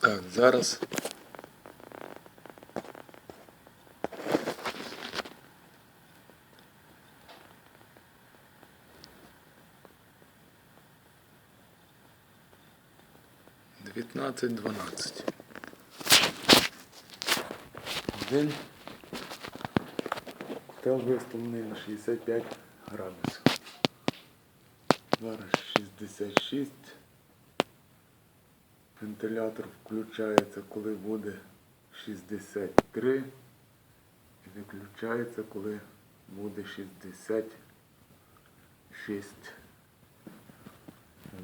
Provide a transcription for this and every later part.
Так, зараз. Дев'ятнадцять дванадцять. День. Котел виставлений на 65 градусів. Зараз 66. Вентилятор включається, коли буде 63 і виключається, коли буде 66.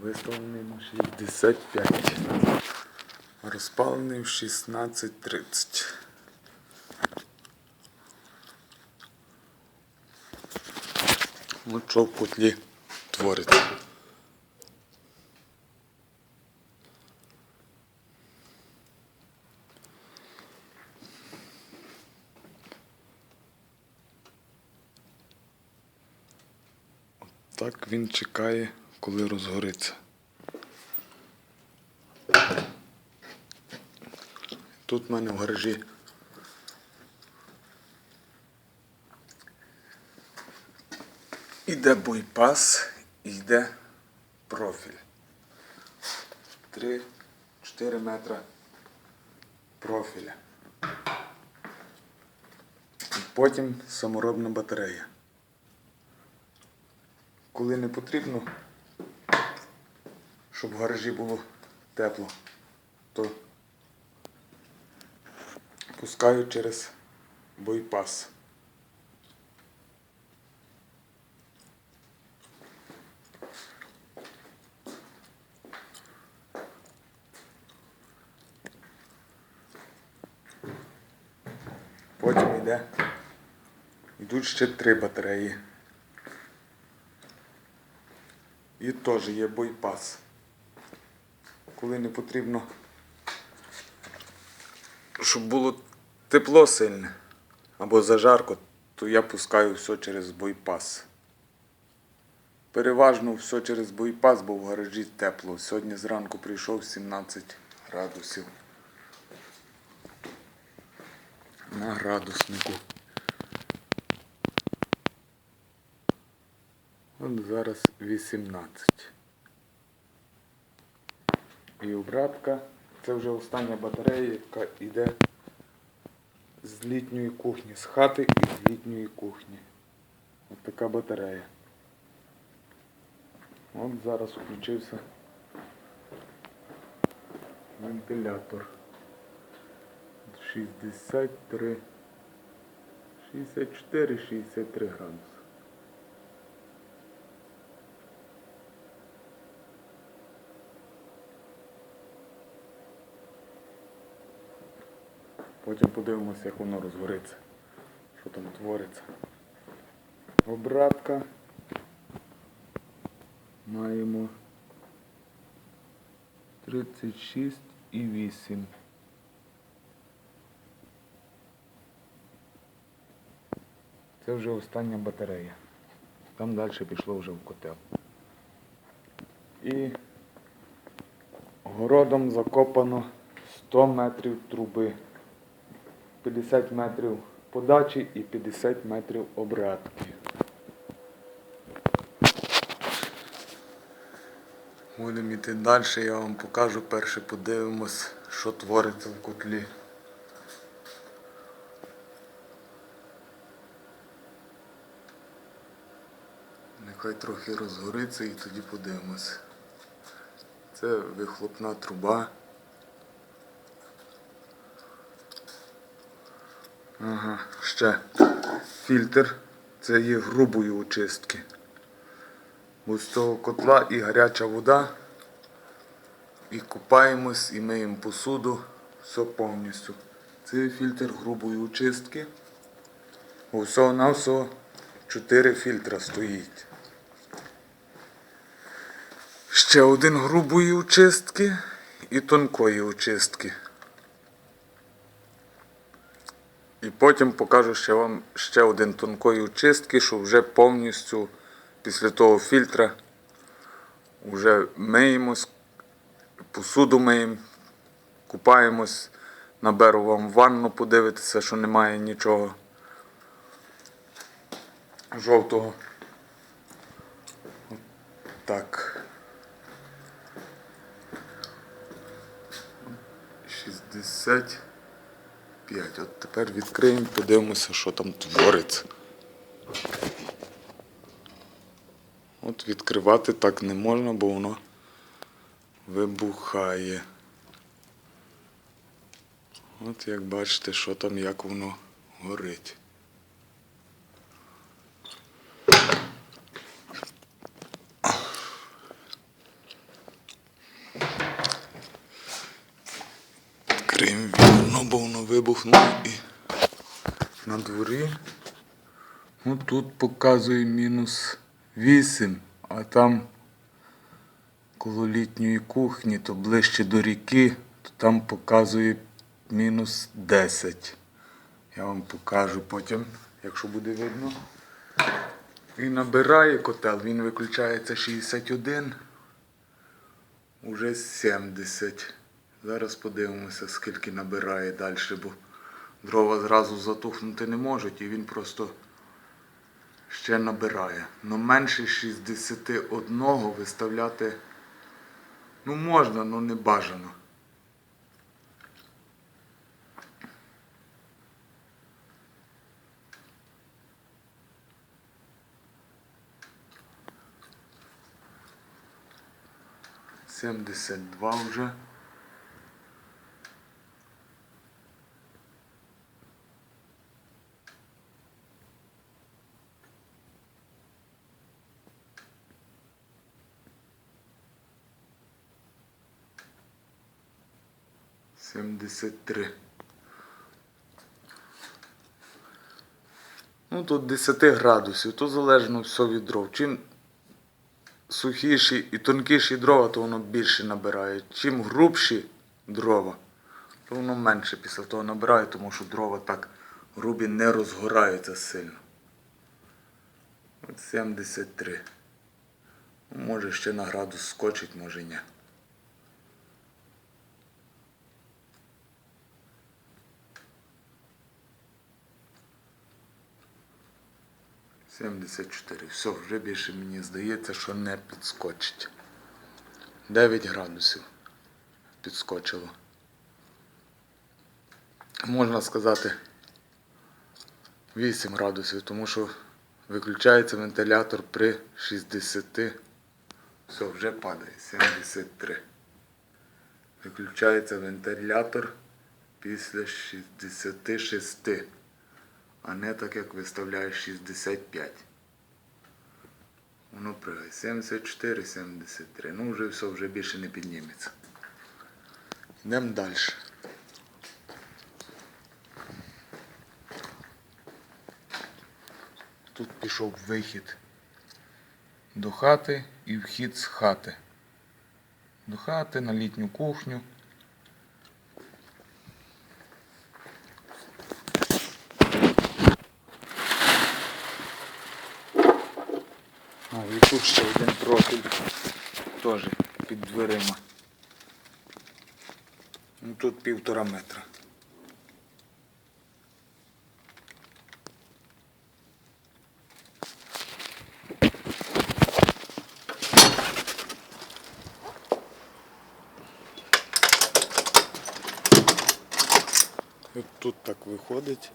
Виставлений на 65. Розпалений в 16.30. Ну що в котлі твориться? Так він чекає, коли розгориться. Тут в мене в гаражі іде бойпас, і йде профіль. 3-4 метра профіля. Потім саморобна батарея. Коли не потрібно, щоб в гаражі було тепло, то пускаю через бойпас. Потім йде. Йдуть ще три батареї. І теж є бойпас. Коли не потрібно, щоб було тепло сильне або зажарко, то я пускаю все через бойпас. Переважно все через бойпас, бо в гаражі тепло. Сьогодні зранку прийшов 17 градусів. На градуснику. От зараз 18. І обратка. Це вже остання батарея, яка йде з літньої кухні, з хати і з літньої кухні. От така батарея. От зараз включився вентилятор. 63, 64-63 градуси. Потім подивимося, як воно розгориться, що там твориться. Обратка. Маємо 36 і 8. Це вже остання батарея. Там далі пішло вже в котел. І городом закопано 100 метрів труби. 50 метрів подачі і 50 метрів обратки. Будемо йти далі, я вам покажу перше, подивимось, що твориться в котлі. Нехай трохи розгориться і тоді подивимось. Це вихлопна труба. Ага, ще фільтр. Це є грубої очистки. Бо з цього котла і гаряча вода. І купаємось, і миємо посуду. Все повністю. Це фільтр грубої очистки. Усього на всього 4 фільтра стоїть. Ще один грубої очистки і тонкої очистки. І потім покажу ще вам ще один тонкої очистки, що вже повністю після того фільтра вже миємось, посуду миємо купаємось, наберу вам ванну, подивитися, що немає нічого жовтого. Так. 65. От тепер відкриємо, подивимося, що там твориться. От відкривати так не можна, бо воно вибухає. От як бачите, що там, як воно горить. Відкриємо вікно, бо воно і на дворі. Ну тут показує мінус 8, а там коло літньої кухні, то ближче до ріки, то там показує мінус 10. Я вам покажу потім, якщо буде видно. Він набирає котел, він виключається 61, уже 70. Зараз подивимося, скільки набирає далі, бо дрова зразу затухнути не можуть, і він просто ще набирає. Но менше 61 виставляти ну можна, але не бажано. Семьдесят два вже. Семьдесят три. Ну, тут 10 градусів, то залежно все від дров. Чим сухіші і тонкіші дрова, то воно більше набирає. Чим грубші дрова, то воно менше після того набирає, тому що дрова так грубі не розгораються сильно. От 73. Може ще на градус скочить, може ні. Сімдесят чотири. Все, вже більше мені здається, що не підскочить. 9 градусів підскочило. Можна сказати 8 градусів, тому що виключається вентилятор при 60. Все, вже падає. 73. Виключається вентилятор після 66 а не так, як виставляє 65. Воно пригає. 74, 73. Ну вже все, вже більше не підніметься. Йдемо далі. Тут пішов вихід до хати і вхід з хати. До хати на літню кухню. Тут ще один профіль теж під дверима. Ну тут півтора метра. От тут так виходить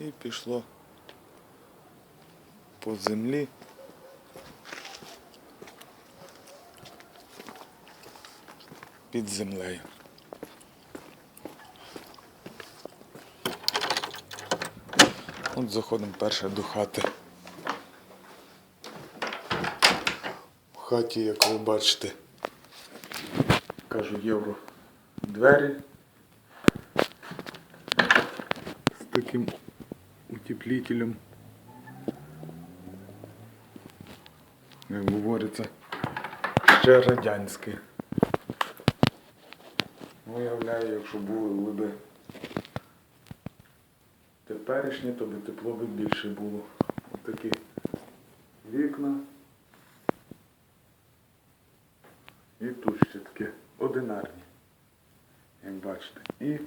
і пішло по землі. Під землею. От заходимо перше до хати. В хаті, як ви бачите, кажу євро двері з таким утеплителем. Як говориться, ще радянське. Уявляю, якщо були би теперішні, то би тепло би більше було. Ось такі вікна. І тут ще таке одинарні. як бачите. І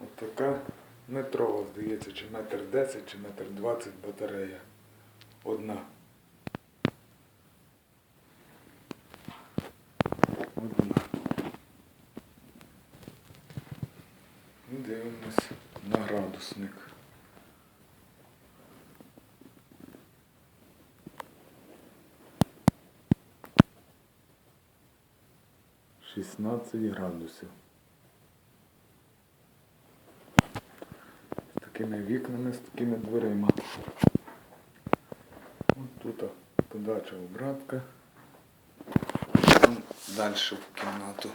от така метрова, здається, чи метр 10, чи метр 20 батарея. Одна. 16 градусів. З такими вікнами, з такими дверима. От тут подача обратка. братка. Далі в кімнату.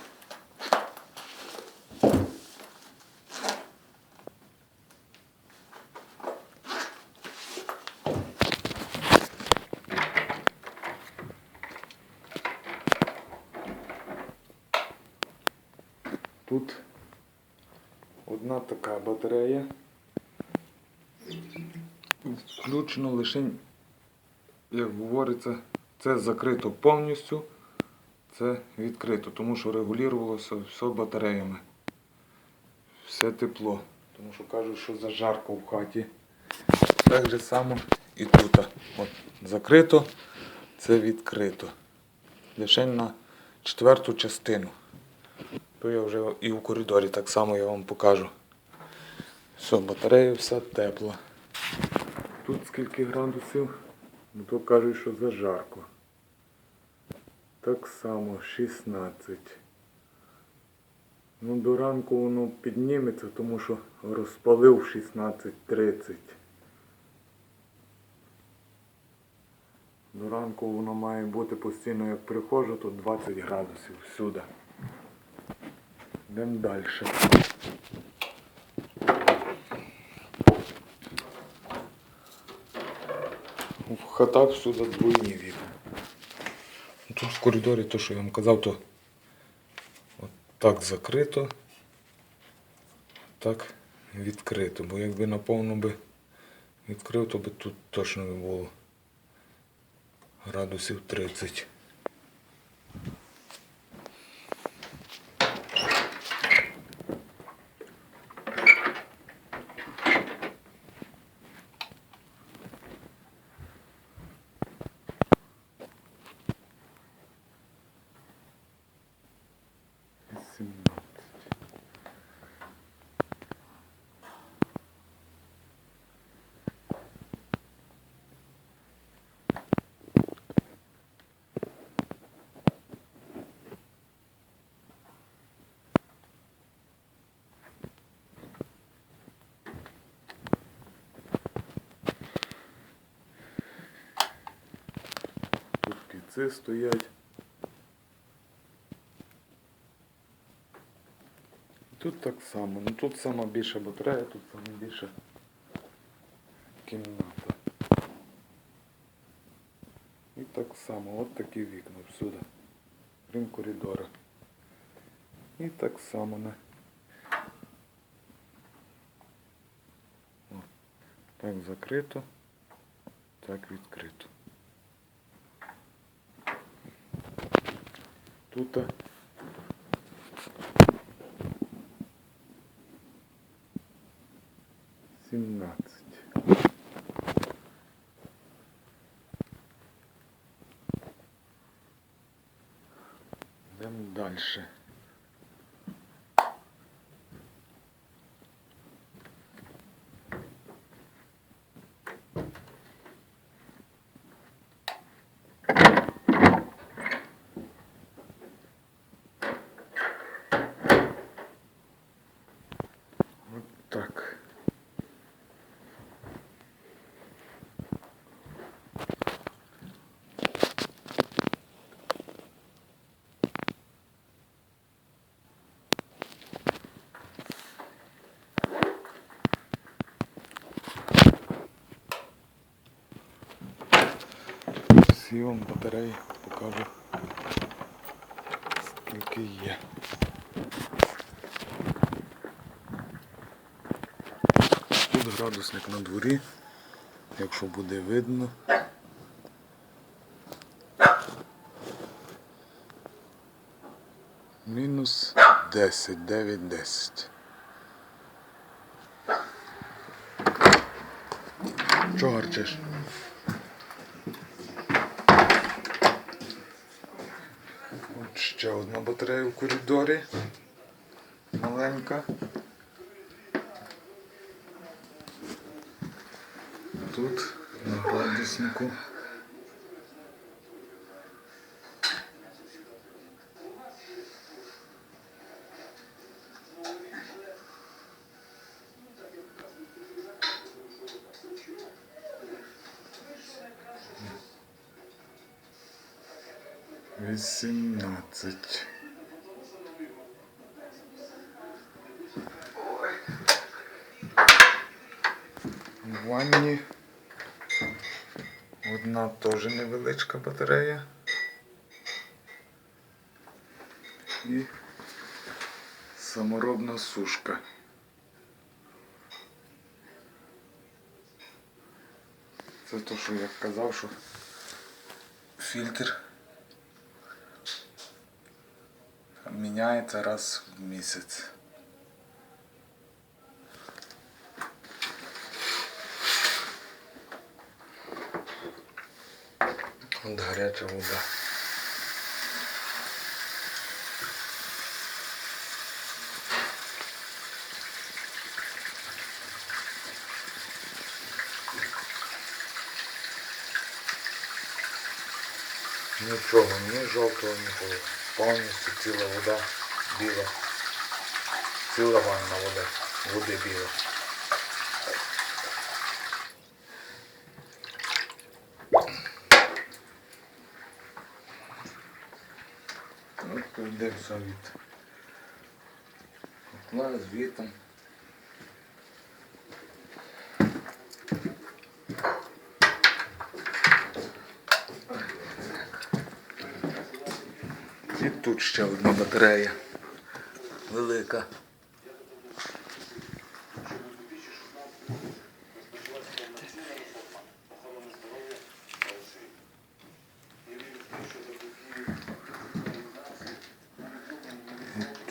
Одна така батарея. Включено лише, як говориться, це закрито повністю, це відкрито, тому що регулювалося все батареями. Все тепло. Тому що кажуть, що зажарко в хаті. Так же само і тут. От, закрито, це відкрито. Лише на четверту частину. То я вже і в коридорі так само я вам покажу. Все, батарея вся тепла. Тут скільки градусів? Ну то кажуть, що зажарко. Так само 16. Ну до ранку воно підніметься, тому що розпалив 16.30. До ранку воно має бути постійно, як приходжу, то 20 градусів всюди. Йдемо далі. В так всюди двойні вікна. Ну, Тут в коридорі, то, що я вам казав, то от так закрито, так відкрито. Бо якби наповно би відкрив, то би тут точно не було градусів 30. Кільці стоять. Тут так само. Ну тут сама більша батарея, тут сама більша кімната. І так само, от такі вікна всюди. Крім коридора. І так само на. Так закрито, так відкрито. Тут сімнадцять. Йдемо далі. Вот так. Всі вам батареї покажу, скільки є. Тут градусник на дворі, якщо буде видно. Мінус мінус 10, 9, 10. Чого гарчиш? От ще одна батарея в коридорі. Маленька. Тут на градуснику. Вісімнадцять. В ванні одна теж невеличка батарея. І саморобна сушка. Це то, що я казав, що фільтр міняється раз в місяць. От гаряча вода. Нічого, ні жовтого, нікого. Повністю ціла вода біла. Ціла ванна вода. Води біла. Прийде все від котла з вітом. І тут ще одна батарея. Велика.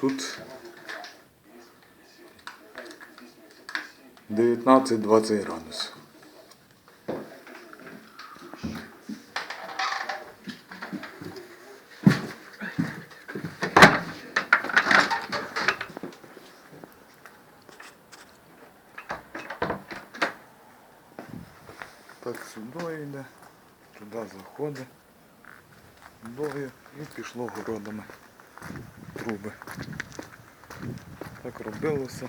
Тут 19-20 градусів. Так сюди йде, туди заходить, дою і пішло городами труби. Так робилося.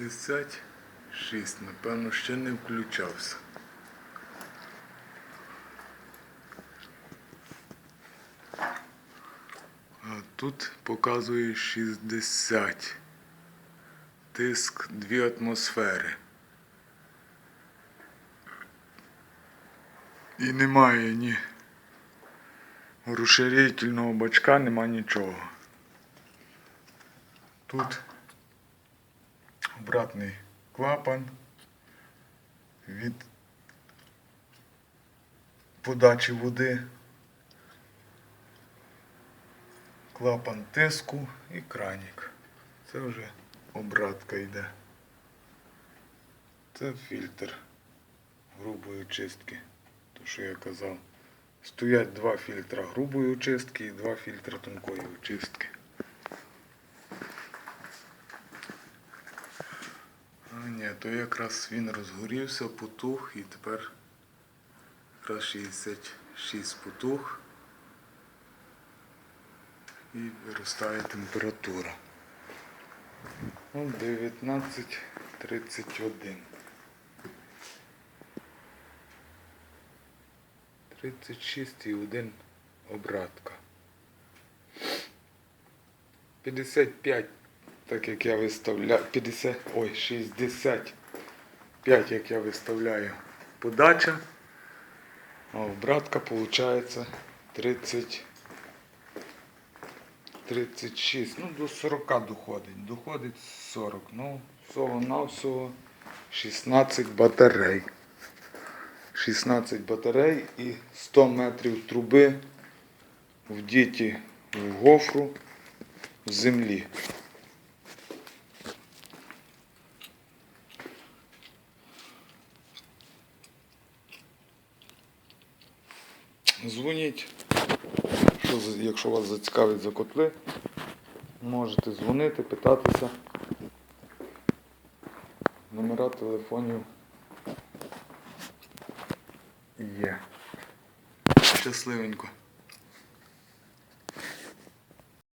56, напевно, ще не включався. А тут показує 60. Тиск дві атмосфери. І немає ні розширительного бачка, немає нічого. Тут обратний клапан від подачі води, клапан тиску і кранік. Це вже обратка йде. Це фільтр грубої очистки. То, що я казав. Стоять два фільтра грубої очистки і два фільтра тонкої очистки. А ні, то якраз він розгорівся, потух і тепер якраз 66 потух і виростає температура. Ну, 19.31. 36 і 1 обратка. 55 Так як я виставляю 50, ой, 65, як я виставляю подача. А у братка виходить 30. 36, ну до 40 доходить. Доходить 40. Ну, всього навсього 16 батарей. 16 батарей і 100 метрів труби вдіті в гофру в землі. Дзвоніть. Що, якщо вас зацікавить за котли, можете дзвонити, питатися. Номера телефонів є. Щасливенько.